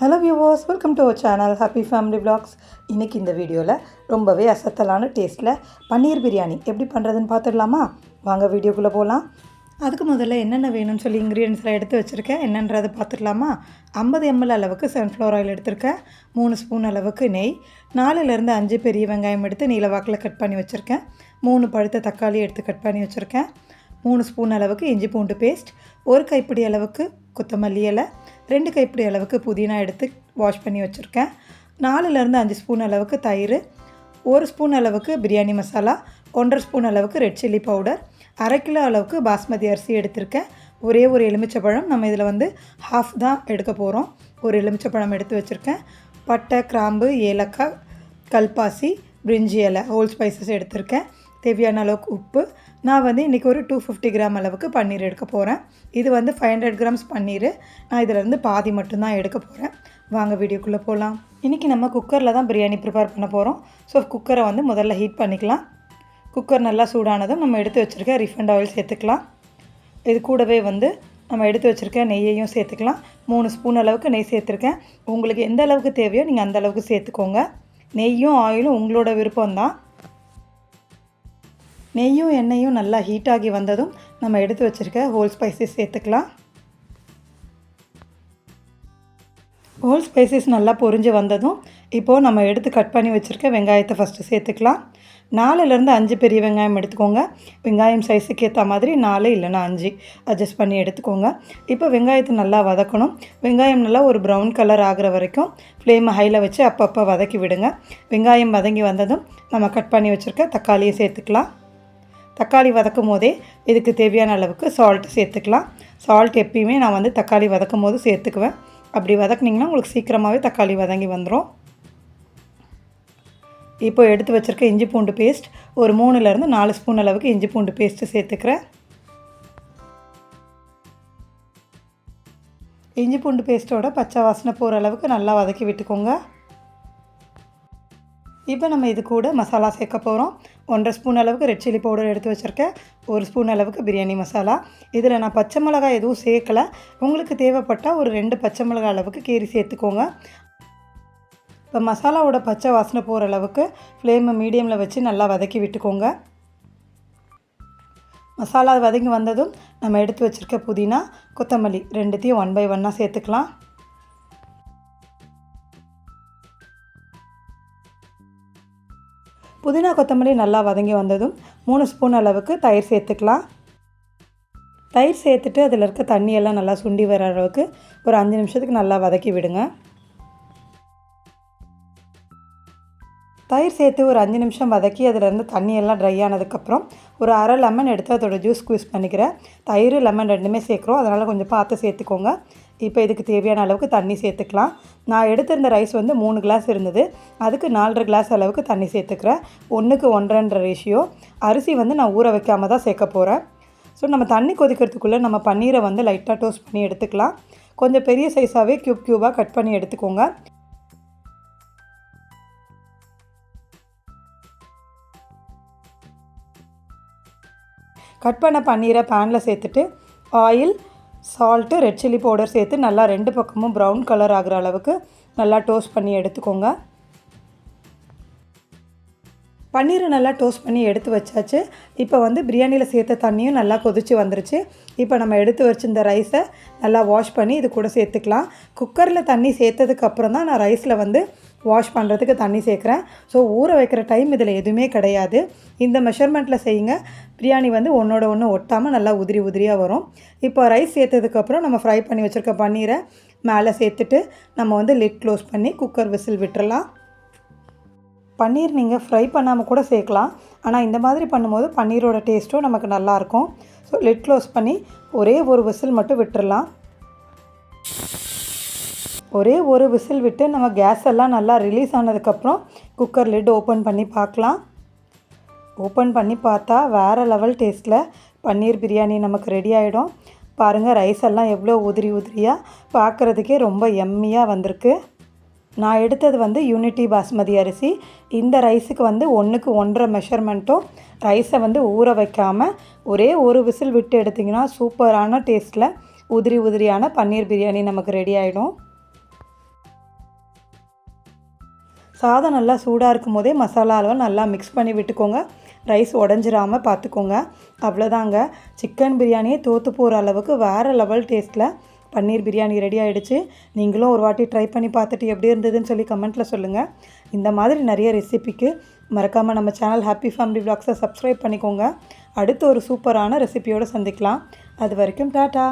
Hello viewers welcome to our channel happy family vlogs. இன்றைக்கி இந்த வீடியோவில் ரொம்பவே அசத்தலான டேஸ்ட்டில் பன்னீர் பிரியாணி எப்படி பண்ணுறதுன்னு பார்த்துடலாமா? வாங்க வீடியோக்குள்ளே போகலாம் அதுக்கு முதல்ல என்னென்ன வேணும்னு சொல்லி இன்க்ரீடியன்ஸ்லாம் எடுத்து வச்சுருக்கேன். என்னன்றதை பார்த்துடலாமா? ஐம்பது எம்எல் அளவுக்கு சன்ஃப்ளவர் ஆயில் எடுத்திருக்கேன். மூணு ஸ்பூன் அளவுக்கு நெய். நாலுலேருந்து அஞ்சு பெரிய வெங்காயம் எடுத்து நீல வாக்கில் கட் பண்ணி வச்சுருக்கேன். மூணு பழுத்த தக்காளி எடுத்து கட் பண்ணி வச்சுருக்கேன். மூணு ஸ்பூன் அளவுக்கு இஞ்சி பூண்டு பேஸ்ட் ஒரு கைப்பிடி அளவுக்கு கொத்தமல்லி இலை. ரெண்டு கைப்பிடி அளவுக்கு புதினா எடுத்து வாஷ் பண்ணி வச்சுருக்கேன். நாலுலேருந்து அஞ்சு ஸ்பூன் அளவுக்கு தயிர். ஒரு ஸ்பூன் அளவுக்கு பிரியாணி மசாலா. ஒன்றரை ஸ்பூன் அளவுக்கு ரெட் சில்லி பவுடர் அரை கிலோ அளவுக்கு பாஸ்மதி அரிசி எடுத்திருக்கேன். ஒரே ஒரு எலுமிச்சப்பழம் நம்ம இதில் வந்து ஹாஃப் தான் எடுக்க போகிறோம் ஒரு எலுமிச்சப்பழம் எடுத்து வச்சுருக்கேன். பட்டை கிராம்பு ஏலக்காய் கல்பாசி பிரிஞ்சி இலை ஹோல் ஸ்பைசஸ் எடுத்திருக்கேன். தேவையான அளவுக்கு உப்பு. நான் வந்து இன்றைக்கி ஒரு டூ ஃபிஃப்டி கிராம் அளவுக்கு பன்னீர் எடுக்க போகிறேன் இது வந்து ஃபைவ் ஹண்ட்ரட் கிராம்ஸ் பன்னீர். நான் இதிலேருந்து பாதி மட்டும்தான் எடுக்க போகிறேன் வாங்க வீடியோக்குள்ளே போகலாம் இன்றைக்கி நம்ம குக்கரில் தான் பிரியாணி ப்ரிப்பேர் பண்ண போகிறோம் ஸோ குக்கரை வந்து முதல்ல ஹீட் பண்ணிக்கலாம். குக்கர் நல்லா சூடானதும் நம்ம எடுத்து வச்சுருக்க ரிஃபைண்ட் ஆயில் சேர்த்துக்கலாம். இது கூடவே வந்து நம்ம எடுத்து வச்சுருக்க நெய்யையும் சேர்த்துக்கலாம். மூணு ஸ்பூன் அளவுக்கு நெய் சேர்த்துருக்கேன். உங்களுக்கு எந்த அளவுக்கு தேவையோ நீங்கள் அந்த அளவுக்கு சேர்த்துக்கோங்க. நெய்யும் ஆயிலும் உங்களோட விருப்பம்தான். நெய்யும் எண்ணெயும் நல்லா ஹீட் ஆகி வந்ததும் நம்ம எடுத்து வச்சுருக்க ஹோல் ஸ்பைசஸ் சேர்த்துக்கலாம். ஹோல் ஸ்பைசஸ் நல்லா பொரிஞ்சு வந்ததும் இப்போது நம்ம எடுத்து கட் பண்ணி வச்சுருக்க வெங்காயத்தை ஃபஸ்ட்டு சேர்த்துக்கலாம். நாலுலேருந்து அஞ்சு பெரிய வெங்காயம் எடுத்துக்கோங்க. வெங்காயம் சைஸுக்கு ஏற்ற மாதிரி நாலு இல்லைன்னா அஞ்சு அட்ஜஸ்ட் பண்ணி எடுத்துக்கோங்க. இப்போ வெங்காயத்தை நல்லா வதக்கணும். வெங்காயம் நல்லா ஒரு ப்ரௌன் கலர் ஆகிற வரைக்கும் ஃப்ளேமை ஹையில் வச்சு அப்பப்போ வதக்கி விடுங்க. வெங்காயம் வதங்கி வந்ததும் நம்ம கட் பண்ணி வச்சுருக்க தக்காளியை சேர்த்துக்கலாம். தக்காளி வதக்கும் போதே இதுக்கு தேவையான அளவுக்கு சால்ட் சேர்த்துக்கலாம். சால்ட் எப்பயுமே நான் வந்து தக்காளி வதக்கும் போது சேர்த்துக்குவேன். அப்படி வதக்குனிங்கன்னா உங்களுக்கு சீக்கிரமாகவே தக்காளி வதங்கி வந்துடும் இப்போ எடுத்து வச்சுருக்க இஞ்சி பூண்டு பேஸ்ட் ஒரு மூணுலேருந்து நாலு ஸ்பூன் அளவுக்கு இஞ்சி பூண்டு பேஸ்ட்டு சேர்த்துக்கிறேன். இஞ்சி பூண்டு பேஸ்ட்டோட பச்சை வாசனை போகிற அளவுக்கு நல்லா வதக்கி விட்டுக்கோங்க. இப்போ நம்ம இது கூட மசாலா சேர்க்க போகிறோம். ஒன்றரை ஸ்பூன் அளவுக்கு ரெட் சில்லி பவுடர் எடுத்து வச்சுருக்கேன். ஒரு ஸ்பூன் அளவுக்கு பிரியாணி மசாலா. இதில் நான் பச்சை மிளகாய் எதுவும் சேர்க்கலை. உங்களுக்கு தேவைப்பட்டால் ஒரு ரெண்டு பச்சை மிளகாய் அளவுக்கு கீரி சேர்த்துக்கோங்க. இப்போ மசாலாவோட பச்சை வாசனை போகிற அளவுக்கு ஃப்ளேமை மீடியமில் வச்சு நல்லா வதக்கி விட்டுக்கோங்க. மசாலா வதங்கி வந்ததும் நம்ம எடுத்து வச்சுருக்க புதினா கொத்தமல்லி ரெண்டுத்தையும் ஒன் பை ஒன்னாக சேர்த்துக்கலாம். புதினா கொத்தமல்லி நல்லா வதங்கி வந்ததும் மூணு ஸ்பூன் அளவுக்கு தயிர் சேர்த்துக்கலாம். தயிர் சேர்த்துட்டு அதில் இருக்க தண்ணியெல்லாம் நல்லா சுண்டி வர அளவுக்கு ஒரு அஞ்சு நிமிஷத்துக்கு நல்லா வதக்கி விடுங்க. தயிர் சேர்த்து ஒரு அஞ்சு நிமிஷம் வதக்கி அதிலேருந்து தண்ணியெல்லாம் ட்ரை ஆனதுக்கப்புறம் ஒரு அரை லெமன் எடுத்து அதோட ஜூஸ் ஸ்குவீஸ் பண்ணிக்கிறேன் தயிர் லெமன் ரெண்டுமே சேர்க்குறோம். அதனால் கொஞ்சம் பார்த்து சேர்த்துக்கோங்க. இப்போ இதுக்கு தேவையான அளவுக்கு தண்ணி சேர்த்துக்கலாம். நான் எடுத்திருந்த ரைஸ் வந்து மூணு கிளாஸ் இருந்தது. அதுக்கு நாலரை கிளாஸ் அளவுக்கு தண்ணி சேர்த்துக்கிறேன். ஒன்றுக்கு ஒன்றரை ரேஷியோ அரிசி வந்து நான் ஊற வைக்காம தான் சேர்க்க போகிறேன் ஸோ நம்ம தண்ணி கொதிக்கிறதுக்குள்ளே நம்ம பன்னீரை வந்து லைட்டாக டோஸ்ட் பண்ணி எடுத்துக்கலாம். கொஞ்சம் பெரிய சைஸாகவே க்யூப் க்யூபாக கட் பண்ணி எடுத்துக்கோங்க. கட் பண்ண பன்னீரை பேனில் சேர்த்துட்டு oil salt red chilli powder சேர்த்து நல்லா ரெண்டு பக்கமும் ப்ரௌன் கலர் ஆகிற அளவுக்கு நல்லா டோஸ்ட் பண்ணி எடுத்துக்கோங்க. பன்னீரை நல்லா டோஸ்ட் பண்ணி எடுத்து வச்சாச்சு. இப்போ வந்து பிரியாணியில் சேர்த்த தண்ணியும் நல்லா கொதிச்சு வந்துருச்சு. இப்போ நம்ம எடுத்து வச்சிருந்த ரைஸை நல்லா வாஷ் பண்ணி இது கூட சேர்த்துக்கலாம். குக்கரில் தண்ணி சேர்த்ததுக்கப்புறம் தான் நான் ரைஸில் வந்து வாஷ் பண்ணுறதுக்கு தண்ணி சேர்க்குறேன். ஸோ ஊற வைக்கிற டைம் இதில் எதுவுமே கிடையாது. இந்த மெஷர்மெண்ட்டில் செய்யுங்க. பிரியாணி வந்து ஒன்றோட ஒன்று ஒட்டாமல் நல்லா உதிரி உதிரியாக வரும். இப்போ ரைஸ் சேர்த்ததுக்கப்புறம் நம்ம ஃப்ரை பண்ணி வச்சுருக்க பன்னீரை மேலே சேர்த்துட்டு நம்ம வந்து லிட் க்ளோஸ் பண்ணி குக்கர் விசில் விட்டுறலாம். பன்னீர் நீங்கள் ஃப்ரை பண்ணாமல் கூட சேர்க்கலாம். ஆனால் இந்த மாதிரி பண்ணும்போது பன்னீரோட டேஸ்ட்டும் நமக்கு நல்லாயிருக்கும் ஸோ லிட் க்ளோஸ் பண்ணி ஒரே ஒரு விசில் மட்டும் விட்டுறலாம். ஒரே ஒரு விசில் விட்டு நம்ம கேஸ் எல்லாம் நல்லா ரிலீஸ் ஆனதுக்கப்புறம் குக்கர் லிட் ஓப்பன் பண்ணி பார்க்கலாம். ஓப்பன் பண்ணி பார்த்தா வேறு லெவல் டேஸ்ட்டில் பன்னீர் பிரியாணி நமக்கு ரெடி ஆகிடும் பாருங்கள் ரைஸ் எல்லாம் எவ்வளோ உதிரி உதிரியாக பார்க்குறதுக்கே ரொம்ப எம்மியாக வந்திருக்கு. நான் எடுத்தது வந்து யூனிட்டி பாஸ்மதி அரிசி. இந்த ரைஸுக்கு வந்து ஒன்றுக்கு ஒன்றரை மெஷர்மெண்ட்டும் ரைஸை வந்து ஊற வைக்காமல் ஒரே ஒரு விசில் விட்டு எடுத்திங்கன்னா சூப்பரான டேஸ்ட்டில் உதிரி உதிரியான பன்னீர் பிரியாணி நமக்கு ரெடி ஆகிடும் சாதம் நல்லா சூடாக இருக்கும் போதே மசாலாலாம் நல்லா மிக்ஸ் பண்ணி விட்டுக்கோங்க. ரைஸ் உடஞ்சிராமல் பார்த்துக்கோங்க அவ்வளோதாங்க. சிக்கன் பிரியாணியே தோற்று போகிற அளவுக்கு வேறு லெவல் டேஸ்ட்டில் பன்னீர் பிரியாணி ரெடி ஆகிடுச்சு நீங்களும் ஒரு வாட்டி ட்ரை பண்ணி பார்த்துட்டு எப்படி இருந்ததுன்னு சொல்லி கமெண்ட்டில் சொல்லுங்கள் இந்த மாதிரி நிறைய ரெசிபிக்கு மறக்காமல் நம்ம சேனல் ஹாப்பி ஃபேமிலி vlogs-அ சப்ஸ்கிரைப் பண்ணிக்கோங்க. அடுத்து ஒரு சூப்பரான ரெசிபியோடு சந்திக்கலாம். அது வரைக்கும் டாட்டா.